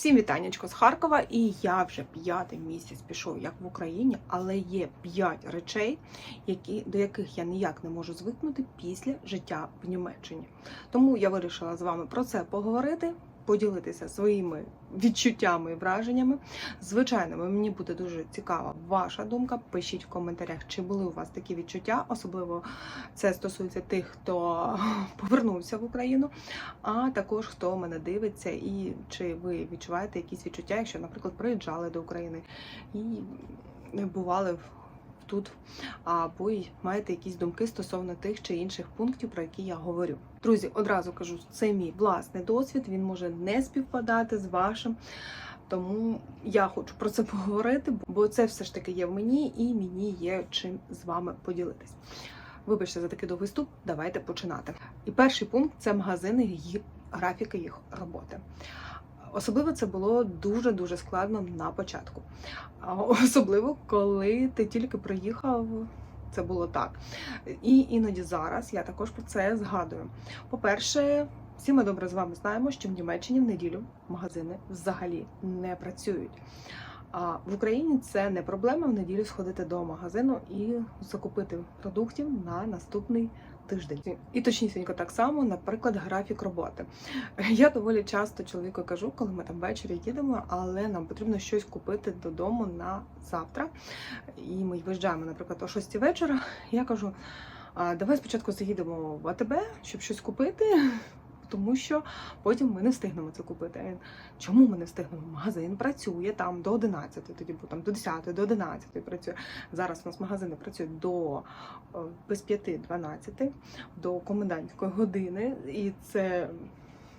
Всім вітаннячко з Харкова, і я вже п'ятий місяць пішов як в Україні, але є п'ять речей, які, до яких я ніяк не можу звикнути після життя в Німеччині. Тому я вирішила з вами про це поговорити, поділитися своїми відчуттями і враженнями. Звичайно, мені буде дуже цікава ваша думка. Пишіть в коментарях, чи були у вас такі відчуття, особливо це стосується тих, хто повернувся в Україну а також хто мене дивиться, і чи ви відчуваєте якісь відчуття, якщо, наприклад, приїжджали до України і бували в- тут, або й маєте якісь думки стосовно тих чи інших пунктів, про які я говорю. Друзі, одразу кажу, це мій власний досвід, він може не співпадати з вашим. Тому я хочу про це поговорити, бо це все ж таки є в мені, і мені є чим з вами поділитись. Вибачте за такий довгий вступ, давайте починати. І перший пункт це магазини і графіки їх роботи. Особливо це було дуже дуже складно на початку. Особливо, коли ти тільки приїхав. Це було так. І іноді зараз я також про це згадую. По-перше, всі ми добре з вами знаємо, що в Німеччині в неділю магазини взагалі не працюють. А в Україні це не проблема в неділю сходити до магазину і закупити продуктів на наступний тиждень. І точнісінько так само, наприклад, графік роботи. Я доволі часто чоловіку кажу, коли ми там ввечері їдемо, але нам потрібно щось купити додому на завтра. І ми виїжджаємо, наприклад, о 6 вечора. Я кажу: «А, давай спочатку заїдемо в АТБ, щоб щось купити. Тому що потім ми не встигнемо це купити. Чому ми не встигнемо? Магазин працює там до 11, тоді був там до 10, до 11 працює. Зараз у нас магазини працюють до е, без 5-12, до комендантської години, і це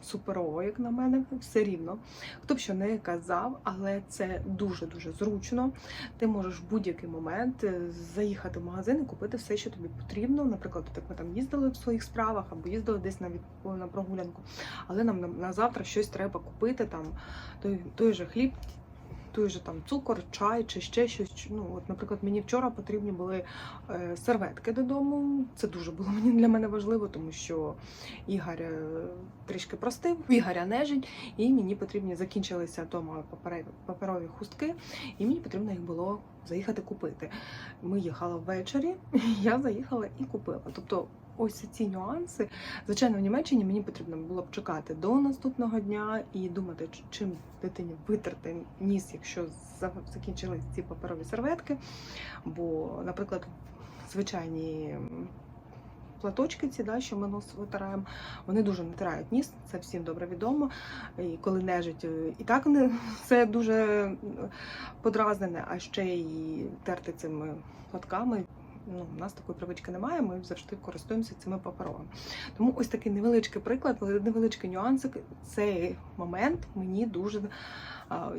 суперово, як на мене, все рівно. Хто б що не казав, але це дуже дуже зручно. Ти можеш в будь-який момент е, заїхати в магазин і купити все, що тобі потрібно. Наприклад, так ми там їздили в своїх справах або їздили десь на на прогулянку, але нам на, на завтра щось треба купити, там той, той же хліб. Той же там цукор, чай чи ще щось. Ну, от, наприклад, мені вчора потрібні були е, серветки додому. Це дуже було мені для мене важливо, тому що Ігор е, трішки простив, Ігоря нежить, і мені потрібні закінчилися вдома паперові хустки, і мені потрібно їх було заїхати купити. Ми їхали ввечері, я заїхала і купила. Тобто, ось ці нюанси. Звичайно, в Німеччині мені потрібно було б чекати до наступного дня і думати, чим дитині витерти ніс, якщо закінчились ці паперові серветки. Бо, наприклад, звичайні платочки, ці, да, що ми нос витираємо, вони дуже натирають ніс, це всім добре відомо. І коли нежить е, і так це дуже подразнене, а ще й терти цими платками. Ну, у нас такої привички немає, ми завжди користуємося цими паперовими. Тому ось такий невеличкий приклад, невеличкий нюансик. Цей момент мені дуже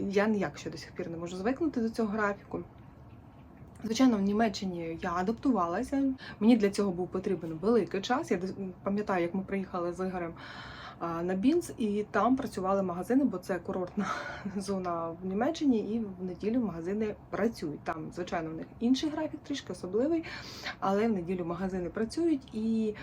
я ніяк ще до сих пір не можу звикнути до цього графіку. Звичайно, в Німеччині я адаптувалася. Мені для цього був потрібен великий час. Я пам'ятаю, як ми приїхали з Ігорем на Бінц, і там працювали магазини, бо це курортна зона в Німеччині, і в неділю магазини працюють. Там, звичайно, в них інший графік, трішки особливий, але в неділю магазини працюють і.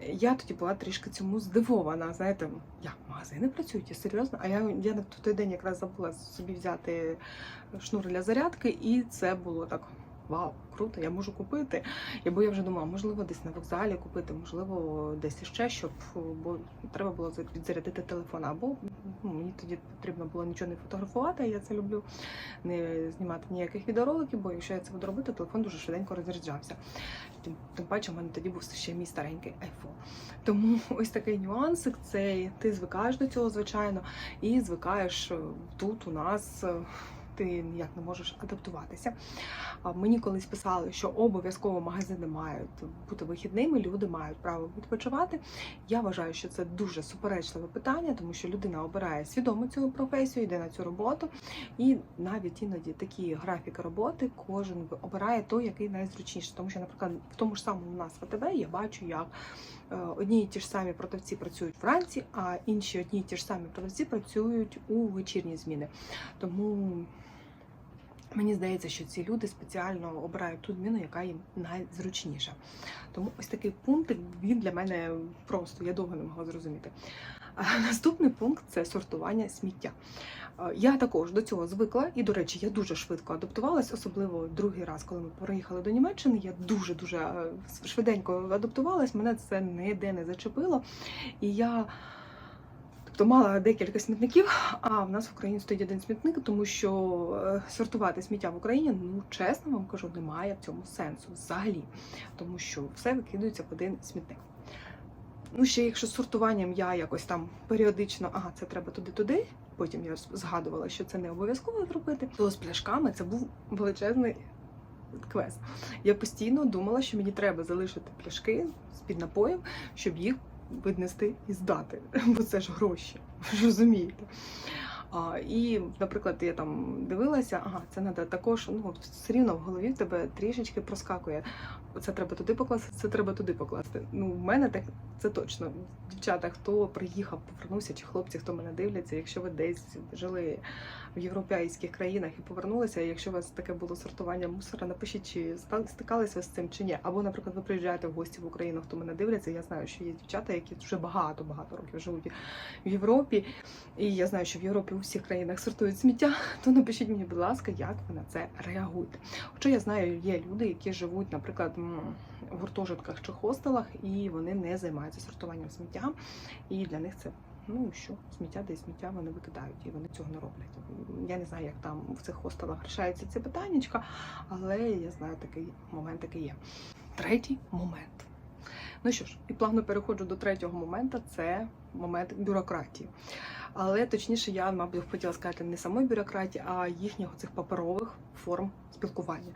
Я тоді була трішки цьому здивована. Знаєте, як магазини працюють, я серйозно. А я, я на той день якраз забула собі взяти шнур для зарядки, і це було так. Вау, круто, я можу купити. І бо я вже думала, можливо, десь на вокзалі купити, можливо, десь іще, щоб бо треба було за- підзарядити телефон. Або ну, мені тоді потрібно було нічого не фотографувати. Я це люблю не знімати ніяких відеороликів, бо якщо я це буду робити, телефон дуже швиденько розряджався. Тим, тим паче, в мене тоді був ще мій старенький iPhone. Тому ось такий нюансик. Це ти звикаєш до цього, звичайно, і звикаєш е, тут у нас. Ти ніяк не можеш адаптуватися. Мені колись писали, що обов'язково магазини мають бути вихідними, люди мають право відпочивати. Я вважаю, що це дуже суперечливе питання, тому що людина обирає свідомо цю професію, йде на цю роботу, і навіть іноді такі графіки роботи кожен обирає той, який найзручніший. Тому що, наприклад, в тому ж самому у нас в АТБ я бачу, як одні і ті ж самі продавці працюють вранці, а інші одні і ті ж самі продавці працюють у вечірні зміни. Тому Мені здається, що ці люди спеціально обирають ту зміну, яка їм найзручніша. Тому ось такий пункт він для мене просто я довго не могла зрозуміти. Наступний пункт це сортування сміття. Е, Я також до цього звикла, і, до речі, я дуже швидко адаптувалась, особливо другий раз, коли ми переїхали до Німеччини. Я дуже дуже швиденько адаптувалась, мене це ніде не зачепило. І я тобто мала декілька смітників, а в нас в Україні стоїть один смітник, тому що е, сортувати сміття в Україні, ну чесно вам кажу, немає в цьому сенсу взагалі, тому що все викидується в один смітник. Ну, ще якщо з сортуванням я якось там періодично, ага, це треба туди-туди. Потім я згадувала, що це не обов'язково зробити. То з пляшками це був величезний квест. Я постійно думала, що мені треба залишити пляшки з-під напоїв, щоб їх віднести і здати. Бо це ж гроші, розумієте. А, і, наприклад, я там дивилася, ага, це треба також, ну все рівно в голові в тебе трішечки проскакує. Це треба туди покласти, це треба туди покласти. Ну, в мене так це точно. Дівчата, хто приїхав, повернувся, чи хлопці, хто мене дивляться, якщо ви десь жили в європейських країнах і повернулися, якщо у вас таке було сортування мусора, напишіть, чи стикалися з цим чи ні. Або, наприклад, ви приїжджаєте в гості в Україну, хто мене дивляться. Я знаю, що є дівчата, які вже багато-багато років живуть в Європі. І я знаю, що в Європі у всіх країнах сортують сміття. То напишіть мені, будь ласка, як ви на це реагуєте. Хоча я знаю, є люди, які живуть, наприклад, в гуртожитках чи хостелах, і вони не займаються сортуванням сміття. І для них це ну що, сміття де сміття вони викидають, і вони цього не роблять. Я не знаю, як там в цих хостелах рішається це питаннячка, але я знаю, такий момент такий є. Третій момент. Ну що ж, і плавно переходжу до третього моменту це момент бюрократії. Але точніше, я, мабуть, хотіла сказати не самої бюрократії, а їхніх цих паперових форм спілкування.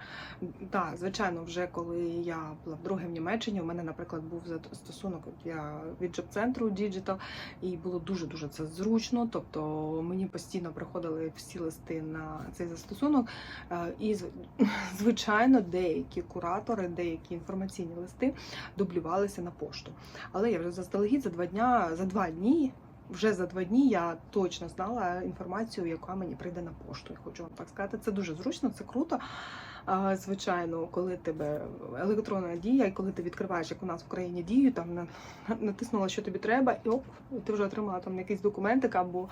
Так, звичайно, вже коли я була вдруге в Німеччині, у мене, наприклад, був стосунок я від джоб-центру Digital, і було дуже дуже це зручно. Тобто мені постійно приходили всі листи на цей застосунок. Е, І звичайно, деякі куратори, деякі інформаційні листи дублювалися на пошту. Але я вже заздалегідь за два дня, за два дні. Вже за два дні я точно знала інформацію, яка мені прийде на пошту. Я хочу вам так сказати. Це дуже зручно, це круто. Звичайно, коли тебе електронна дія, і коли ти відкриваєш, як у нас в Україні дію, там на- натиснула, що тобі треба, і оп, ти вже отримала там якийсь документик, або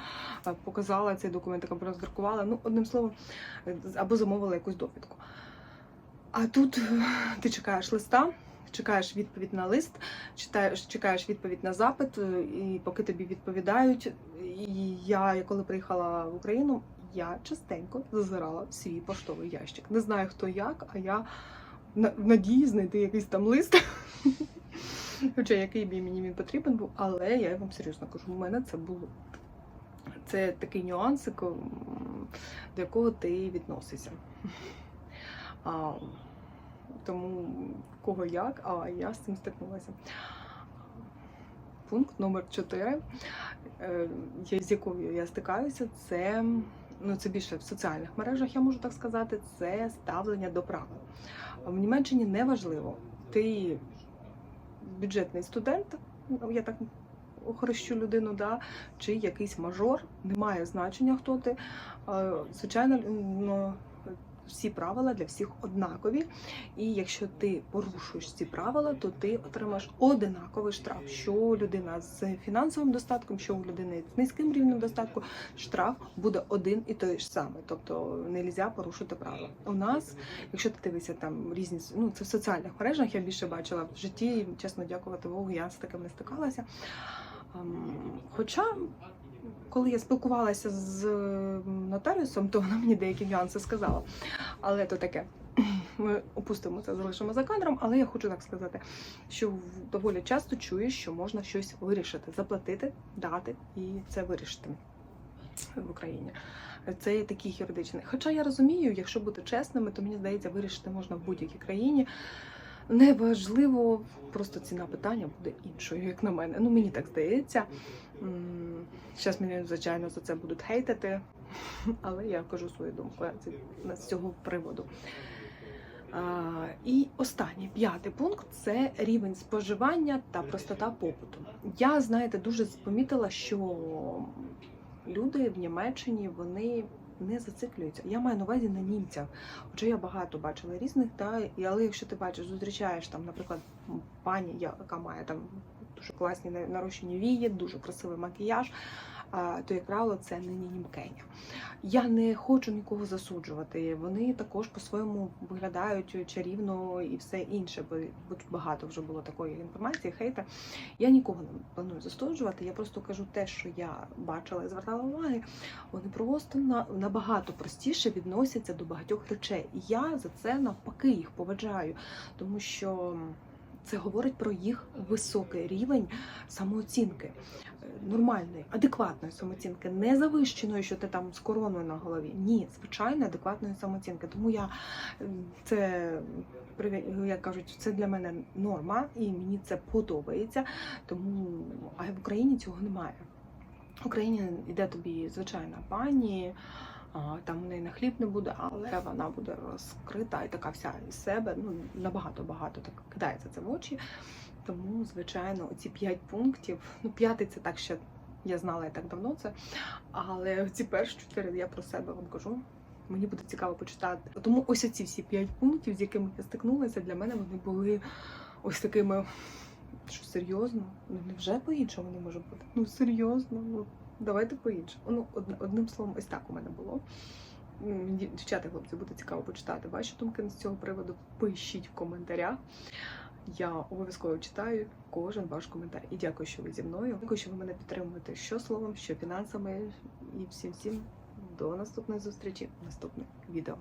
показала цей документик, або роздрукувала. Ну, одним словом, або замовила якусь довідку. А тут ти чекаєш листа. Чекаєш відповідь на лист, читаєш, чекаєш відповідь на запит, е, і поки тобі відповідають. І я, коли приїхала в Україну, я частенько зазирала в свій поштовий ящик. Не знаю хто як, а я в надії знайти якийсь там лист. Хоча який б мені він потрібен був, але я вам серйозно кажу, у мене це було. Це такий нюансик, до якого ти відносишся. Тому кого як, а я з цим стикнулася. Пункт номер 4, з якою я стикаюся, це ну це більше в соціальних мережах, я можу так сказати, це ставлення до правил. В Німеччині не важливо, ти бюджетний студент, ну, я так охрещу людину, да, чи якийсь мажор, немає значення, хто ти. Е, Звичайно, ну, всі правила для всіх однакові. І якщо ти порушуєш ці правила, то ти отримаєш одинаковий штраф. Що людина з фінансовим достатком, що у людини з низьким рівнем достатку, штраф буде один і той ж самий. Тобто не можна порушити правила. У нас, якщо ти дивишся там різні ну це в соціальних мережах, я більше бачила в житті, чесно дякувати Богу, я з таким не стикалася. Ем, Хоча коли я спілкувалася з м, нотаріусом, то вона мені деякі нюанси сказала. Але то таке. Ми опустимо це, залишимо за кадром, але я хочу так сказати, що доволі часто чуєш, що можна щось вирішити, заплатити, дати і це вирішити в Україні. Це є такий юридичний. Хоча я розумію, якщо бути чесними, то мені здається, вирішити можна в будь-якій країні. Неважливо, просто ціна питання буде іншою, як на мене. Ну мені так здається. Зараз мене, звичайно, за це будуть хейтити, але я кажу свою думку з цього приводу. А, і останній п'ятий пункт це рівень споживання та простота попиту. Я, знаєте, дуже помітила, що люди в Німеччині вони не зациклюються. Я маю на увазі на німцях. Хоча я багато бачила різних, та, і, але якщо ти бачиш, зустрічаєш там, наприклад, пані, яка має там дуже класні на- нарощені вії, дуже красивий макіяж. То, як правило, це не Ніні Мкеня. Я не хочу нікого засуджувати. Вони також по-своєму виглядають чарівно і все інше, бо багато вже було такої інформації, хейта. Я нікого не планую засуджувати. Я просто кажу те, що я бачила і звертала уваги. Вони просто на, набагато простіше відносяться до багатьох речей. Я за це навпаки їх поважаю, тому що це говорить про їх високий рівень самооцінки. Е, Нормальної, адекватної самооцінки, не завищеної, що ти там з короною на голові. Ні, звичайно, адекватної самооцінки. Тому я це як кажуть, це для мене норма, і мені це подобається. Тому а в Україні цього немає. В Україні йде тобі звичайна пані, там у неї на хліб не буде, але вона буде розкрита і така вся із себе. Ну набагато багато так кидається це в очі. Тому, звичайно, оці п'ять пунктів. Ну, п'ятий це так ще я знала і так давно це. Але ці перші чотири я про себе вам кажу. Мені буде цікаво почитати. Тому ось ці всі п'ять пунктів, з якими я стикнулася, для мене вони були ось такими. Що серйозно? Ну невже по-іншому не може бути? Ну серйозно, ну давайте по-іншому. Ну, одним словом, ось так у мене було. Дівчата, хлопці, буде цікаво почитати ваші думки з цього приводу. Пишіть в коментарях. Я обов'язково читаю кожен ваш коментар. І дякую, що ви зі мною. Дякую, що ви мене підтримуєте що словом, що фінансами. І всім всім до наступної зустрічі в наступних відео.